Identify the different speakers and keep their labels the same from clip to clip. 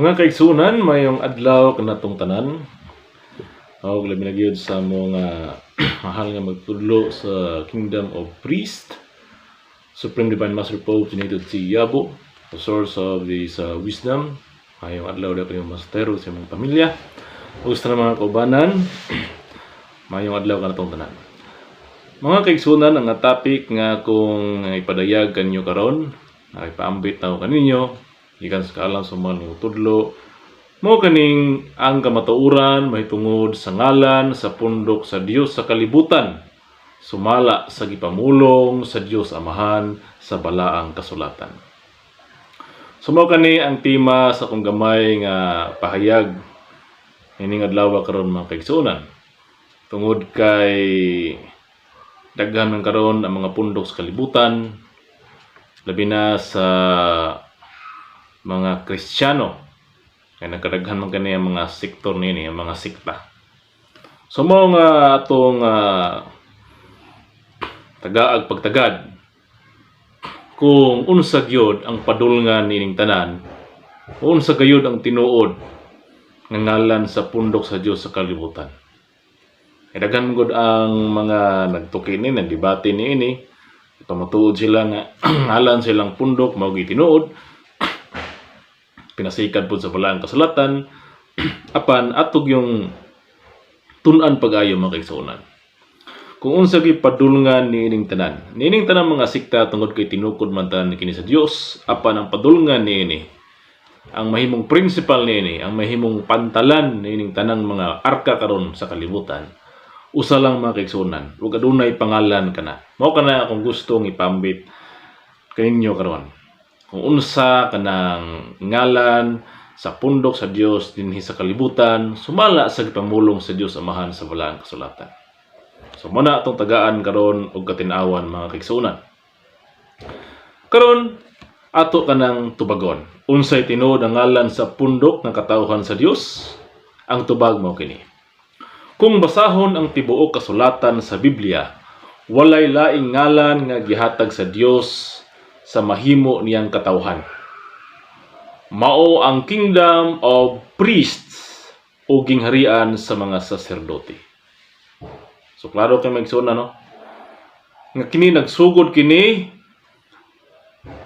Speaker 1: Mga kaigsunan, mayong adlaw kanatong tanan. O labi na sa mga mahal nga magtudlo sa Kingdom of Priest. Supreme Divine Master Pope tinated si Yabo, the source of this uh, wisdom. Mayong adlaw daw kayong mastero sa mga pamilya. Gusto na mga kaubanan, mayong adlaw kanatong tanan. Mga kaigsunan, ang topic nga kung ipadayag kanyo karon, ay paambit na ko kaninyo, gikan sa kaalam sa mga nang tudlo, mo kaning ang kamatuuran mahitungod sa ngalan sa pundok sa Dios sa kalibutan, sumala sa gipamulong sa Dios Amahan sa balaang kasulatan. Sumo kani ang tema sa kong gamay nga pahayag ining adlaw karon mga kaigsunan. Tungod kay daghan man karon ang mga pundok sa kalibutan labi na sa mga Kristiyano kaya nagkadaghan man kani ang mga sektor nini ang mga sikta so mo nga atong ah, tagaag pagtagad. Kung unsa gyud ang padulngan nining tanan unsa gayud ang tinuod nga ngalan sa pundok sa Dios sa kalibutan. Kaya daghan gud ang mga nagtuki ni nagdebate ni ini Pamatuod sila nga ngalan silang pundok mao tinuod pinasikad pud sa balaang kasulatan apan atog yung tun-an pag-ayo mga kaigsuonan kung unsa gi padulngan niining tanan. Niining tanan mga sikta tungod kay tinukod man tanan kini sa Dios apan ang padulngan niini ang mahimong principal niini ang mahimong pantalan niining tanang mga arka karon sa kalibutan usa lang mga kaigsunan ug adunay pangalan kana mao kana akong gustong ipambit kaninyo karon kung unsa kanang ngalan sa pundok sa Dios dinhi sa kalibutan sumala sa gipamulong sa Dios Amahan sa balaang kasulatan. So mo na atong tagaan karon og katinawan mga kaigsunan. Karon ato kanang tubagon. Unsay tinuod ang ngalan sa pundok ng katawhan sa Dios? Ang tubag mao kini. Kung basahon ang tibuok kasulatan sa Biblia, walay laing ngalan nga gihatag sa Dios sa mahimo niyang katawhan. Mao ang kingdom of priests o gingharian sa mga saserdote. So klaro kay magsuna no? Nga kini nagsugod kini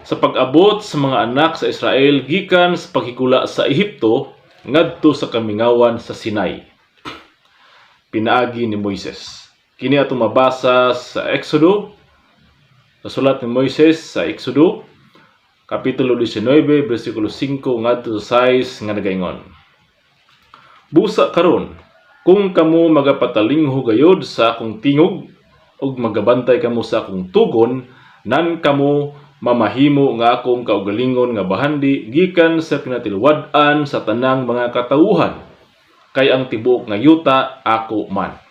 Speaker 1: sa pag-abot sa mga anak sa Israel gikan sa paghikula sa Ehipto ngadto sa kamingawan sa Sinai pinaagi ni Moises. Kini atong mabasa sa Exodo, sa sulat ni Moises sa Exodo, Kapitulo 19, versikulo 5 ngadto sa 6 nga nagaingon. Busa karon, kung kamo magapatalingho gayod sa akong tingog ug magabantay kamo sa akong tugon, nan kamo mamahimo nga akong kaugalingon nga bahandi gikan sa pinatilwad-an sa tanang mga katawuhan kay ang tibuok nga yuta ako man.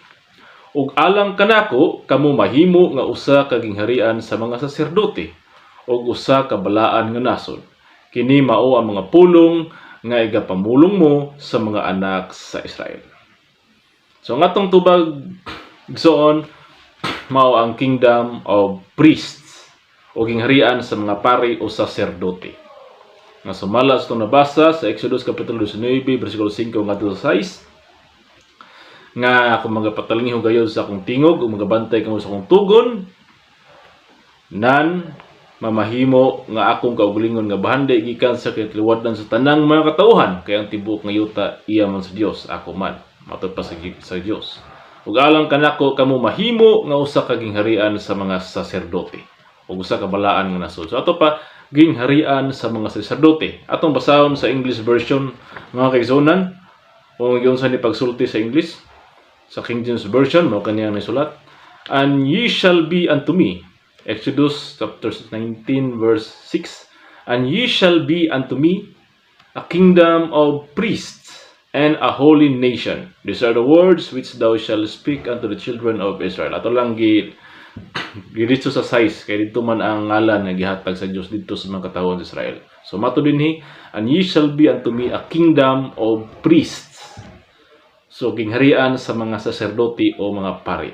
Speaker 1: Ug alang kanako kamo mahimo nga usa ka gingharian sa mga saserdote ug usa ka balaan nga nasod. Kini mao ang mga pulong nga igapamulong mo sa mga anak sa Israel. So ang atong tubag gsoon mao ang kingdom of priests o gingharian sa mga pari o saserdote nga sumala sa itong nabasa sa Exodus Kapitulo 19, versikulo 5 ngadto sa 6 nga kung magapatalingho gayod sa akong tingog ug magabantay kamo sa akong tugon nan mamahimo nga akong kaugalingon nga bahandi gikan sa kitliwadan sa tanang mga katauhan kay ang tibuok nga yuta iya man sa Dios ako man matod pa sa, sa Dios ug alang kanako kamo mahimo nga usa ka gingharian sa mga saserdote ug usa ka balaan nga nasod. So ato pa gingharian sa mga saserdote. Atong basahon sa English version mga kaizonan kung yun sa ni pagsulti sa English sa King James version mo kaniyang nisulat and ye shall be unto me Exodus chapter 19 verse 6 and ye shall be unto me a kingdom of priests and a holy nation these are the words which thou shalt speak unto the children of Israel ato lang gi dito sa size kay dito man ang ngalan nga gihatag sa Dios dito sa mga katawon sa Israel. So mato dinhi and ye shall be unto me a kingdom of priests. So gingharian sa mga saserdote o mga pari.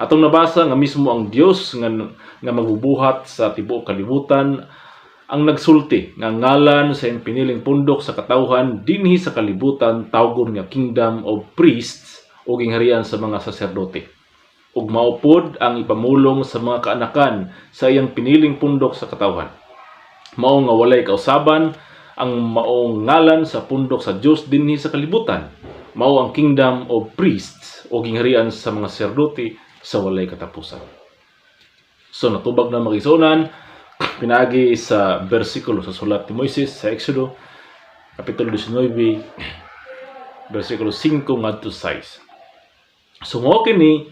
Speaker 1: Atong nabasa nga mismo ang Dios nga nga magbubuhat sa tibuok kalibutan ang nagsulti nga ngalan sa piniling pundok sa katawhan dinhi sa kalibutan tawgon nga kingdom of priests o gingharian sa mga saserdote. Ug maupod ang ipamulong sa mga kaanakan sa iyang piniling pundok sa katawhan mao nga walay kausaban ang maong ngalan sa pundok sa Dios dinhi sa kalibutan mao ang kingdom of priests o gingharian sa mga saserdote sa walay katapusan. So natubag na magisunan pinagi sa bersikulo sa sulat ni Moises sa Exodo kapitulo 19 bersikulo 5 ngadto 6 so mao kini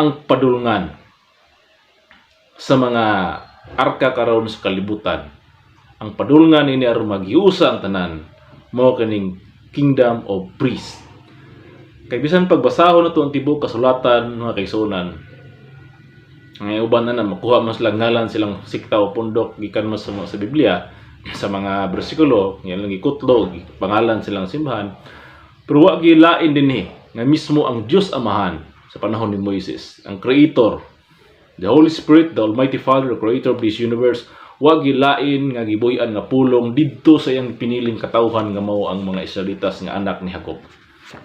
Speaker 1: ang padulngan sa mga arka karon sa kalibutan. Ang padulngan ini aron maghiusa ang tanan mao kining kingdom of priest kay bisan pagbasahon nato ang tibuok kasulatan mga kaisunan. Ngay uban na na makuha man sila ngalan silang sikta o pundok gikan mo sa, sa Biblia sa mga bersikulo yan lang ikutlo pangalan silang simbahan. Pero wa gilain dinhi nga mismo ang Dios Amahan sa panahon ni Moises ang creator. The Holy Spirit the Almighty Father the creator of this universe wa gilain nga gibuy-an nga pulong didto sa iyang piniling katawhan nga mao ang mga Israelitas nga anak ni Jacob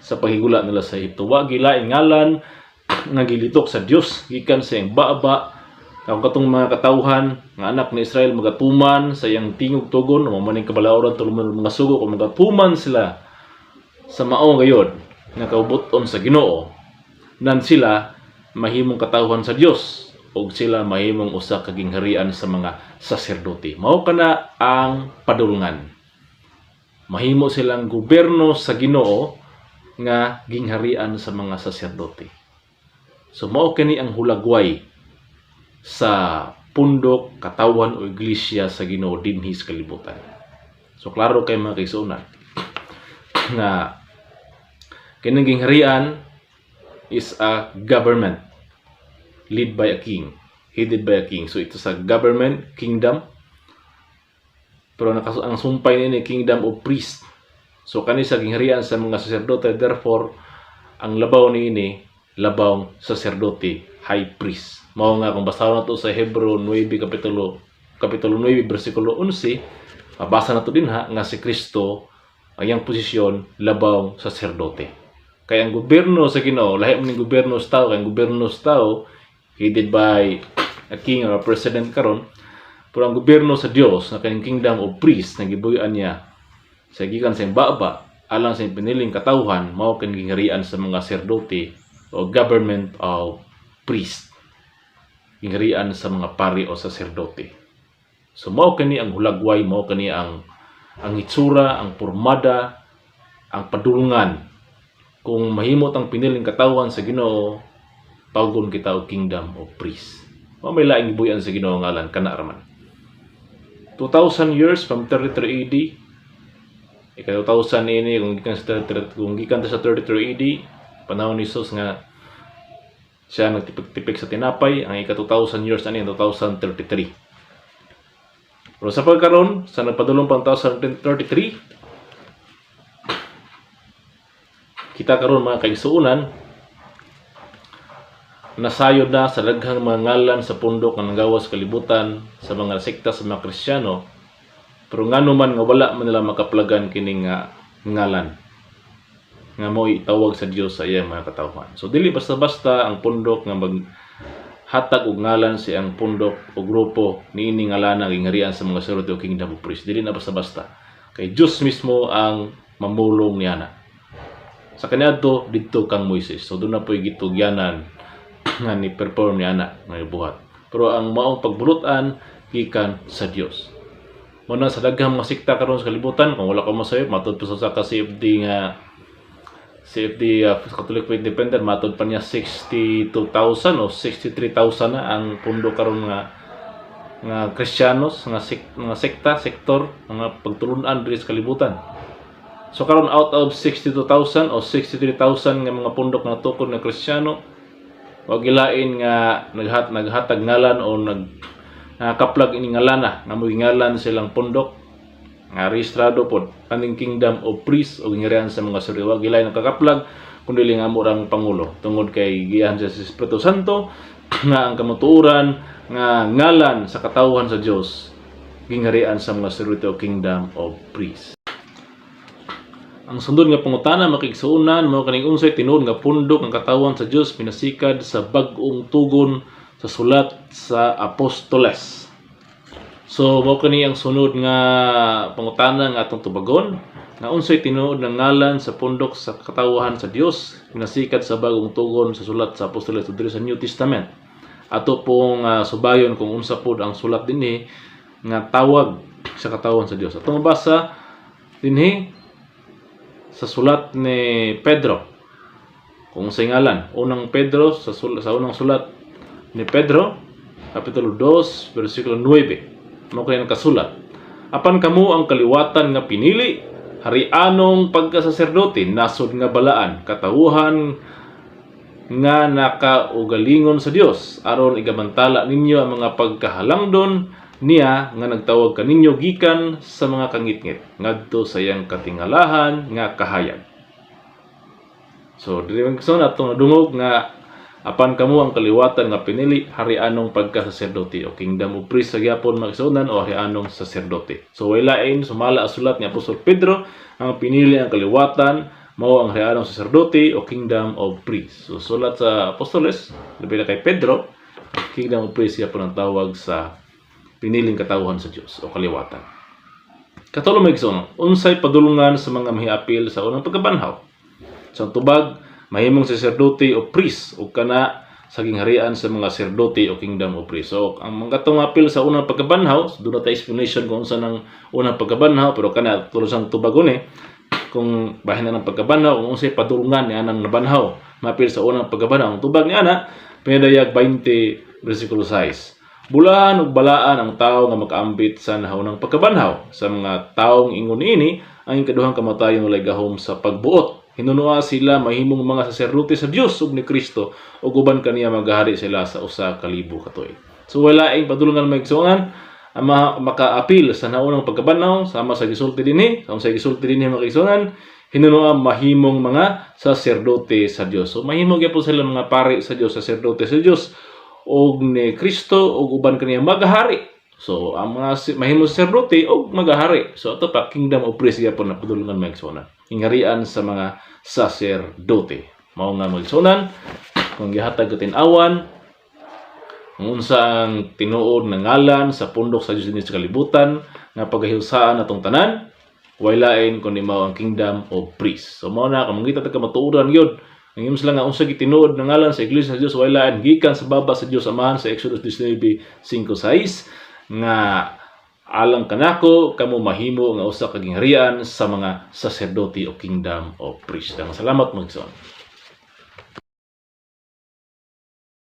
Speaker 1: sa paghigula nila sa Ehipto wa gilain ngalan nga gilitok sa Dios gikan sa iyang baba ang katong mga katawhan nga anak ni Israel magatuman sa iyang tingog tugon. O maning kabalawran tuluman mga sugo kung magatuman sila sa mao gayod nga kaubuton sa Ginoo. Nan sila mahimong katawhan sa Dios ug sila mahimong usa ka gingharian sa mga saserdote. Mao kana ang padulngan mahimo silang gobyerno sa Ginoo nga gingharian sa mga saserdote so mao kini ang hulagway sa pundok, katawan o iglesia sa Ginoo dinhi sa kalibutan. So klaro kay mga kaisunan nga kining gingharian is a government led by a king, headed by a king. So ito sa government, kingdom. Pero nakas ang sumpay ni kingdom of priest. So kani sa gingharian sa mga saserdote therefore ang labaw ni ini labaw saserdote high priest. Mao nga kung basahon nato sa Hebreo 9 kapitulo kapitulo 9 bersikulo 11 mabasa nato din ha nga si Kristo ang posisyon labaw saserdote. Kaya ang gobyerno sa Ginoo lahi man ning gobyerno sa tao kay ang gobyerno sa tao headed by a king or a president karon pero ang gobyerno sa Dios na kaning kingdom of priest na gibuyan niya sa gikan sa baba alang sa piniling katawhan mao kini gingharian sa mga serdote o government of priest. Gingharian sa mga pari o saserdote so mao kani ang hulagway mao kani ang ang itsura ang pormada ang padulngan kung mahimot ang piniling katawhan sa Ginoo tawgon kita og kingdom of priest. Mao may laing gibuyan sa Ginoo ngalan kana raman 2000 years from 33 AD ika 2000 ini kung gikan sa 33 kung gikan sa 33 AD panahon ni Jesus nga siya nagtipik-tipik sa tinapay ang ika 2000 years ani 2033 pero sa pagkaron sa nagpadulong pang 2033 kita karon mga kaigsuunan nasayod na sa daghang mga ngalan sa pundok nga nagawas kalibutan sa mga sekta sa mga Kristiyano pero ngano man nga wala man nila makaplagan kining nga ngalan nga mo itawag sa Dios sa iyang mga katawhan. So dili basta-basta ang pundok nga mag hatag og ngalan si ang pundok o grupo niini ngalan nga gingharian sa mga sacerdote o kingdom of priest. Dili na basta-basta. Kay Dios mismo ang mamulong niya na. Sa kaniadto didto kang Moises. So doon na po'y gitugyanan nga ni perform niya na nga buhat. Pero ang maong pagbulutan gikan sa Dios. Muna sa daghang mga karon sa kalibutan kung wala ka masayo matud pa sa ka CFD nga CFD uh, Catholic Faith Independent matud pa niya 62,000 o 63,000 na ang pundo karon nga nga Kristiyanos nga sek, nga sekta sektor mga pagtulunan diri sa kalibutan. So karon out of 62,000 o 63,000 nga mga pundok na tukod na Kristiyano wag gilain nga naghat naghatag ngalan o nag nakaplag ini ngalana nga mo ngalan silang pundok. Nga rehistrado pod kaning kingdom of priest o gingharian sa mga suriwa gilay nakakaplag kundi nga mo rang pangulo. Tungod kay giyan sa Espiritu Santo nga ang kamuturan nga ngalan sa katawhan sa Dios gingharian sa mga o kingdom of priests. Ang sundod nga pangutana makigsuunan mao kaning unsay tinuod nga pundok ng katawan sa Dios pinasikad sa bag-ong tugon sa sulat sa apostoles. So mao kani ang sunod nga pangutana nga atong tubagon nga unsay tinuod nga ngalan sa pundok sa katawhan sa Dios pinasikad sa bag-ong tugon sa sulat sa apostoles diri sa New Testament. Ato pong ah, subayon kung unsa pod ang sulat dinhi nga tawag sa katawhan sa Dios. Atong mabasa dinhi sa sulat ni Pedro. Kung sa ngalan, unang Pedro sa, sul- sa unang sulat ni Pedro, kapitulo 2, versikulo 9. Mo kaya nakasulat. Apan kamo ang kaliwatan nga pinili, harianong pagkasaserdote, nasod nga balaan, katawuhan nga nakaugalingon sa Dios aron igabantala ninyo ang mga pagkahalangdon niya nga nagtawag kaninyo gikan sa mga kangitngit ngadto sa iyang katingalahan nga kahayag. So dili man gusto na itong nadungog nga apan kamo ang kaliwatan nga pinili harianong pagkasaserdote o kingdom of priest sa gyapon magsunan o harianong saserdote. So walain sumala ang sulat ni Apostol Pedro ang pinili ang kaliwatan mao ang harianong saserdote o kingdom of priest. So sulat sa Apostoles labi na kay Pedro kingdom of priest gyapon ang tawag sa piniling katawhan sa Dios o kaliwatan. Katulo may gisuno, unsay padulungan sa mga mihiapil sa unang pagkabanhaw. Sa tubag, mahimong sacerdote o priest o kana sa gingharian sa mga sacerdote o kingdom o priest. So, ang mga katong apil sa unang pagkabanhaw, doon na explanation kung unsa ng unang pagkabanhaw, pero kana tulo sang tubagon eh, kung bahin na ng pagkabanhaw, kung unsay padulungan niya ng nabanhaw, mapil sa unang pagkabanhaw. Ang tubag niya na, pinadayag 20 versikulo 6. Bulahan ug balaan ang tao nga makaambit sa nahunang pagkabanhaw. Sa mga taong ingon ini, ang ikaduhang kamatayon walay gahom sa pagbuot. Hinunua sila mahimong mga saserdote sa Dios ug ni Kristo ug uban kaniya magahari sila sa usa ka libo ka tuig. So wala ing padulungan may igsoongan ang makaapil sa naunang pagkabanhaw sama sa gisulti dinhi, sa sa gisulti dinhi mga igsoongan, hinunua mahimong mga saserdote sa Dios. So mahimo gyapon sila mga pari sa Dios, saserdote sa Dios og ni Kristo og uban kaniya magahari. So ang mga si- mahimong saserdote og magahari. So ato pa kingdom of praise gyapon na padulungan may igsoongan. Ingarian sa mga saserdote. Mao nga magsonan kung gihatag katin awan unsa ang tinuod nga ngalan sa pundok sa dinhi sa kalibutan nga pagahiusaan atong tanan waylain kundi mao ang kingdom of priest. So mao na kamangita ta ka matuoran gyud ang imong sila nga unsa gitinuod nga ngalan sa iglesia sa Dios waylain gikan sa baba sa Dios amahan sa Exodus 19:5-6 nga alang kanako kamo mahimo nga usa ka gingharian sa mga sacerdote o kingdom of priest. Salamat magson.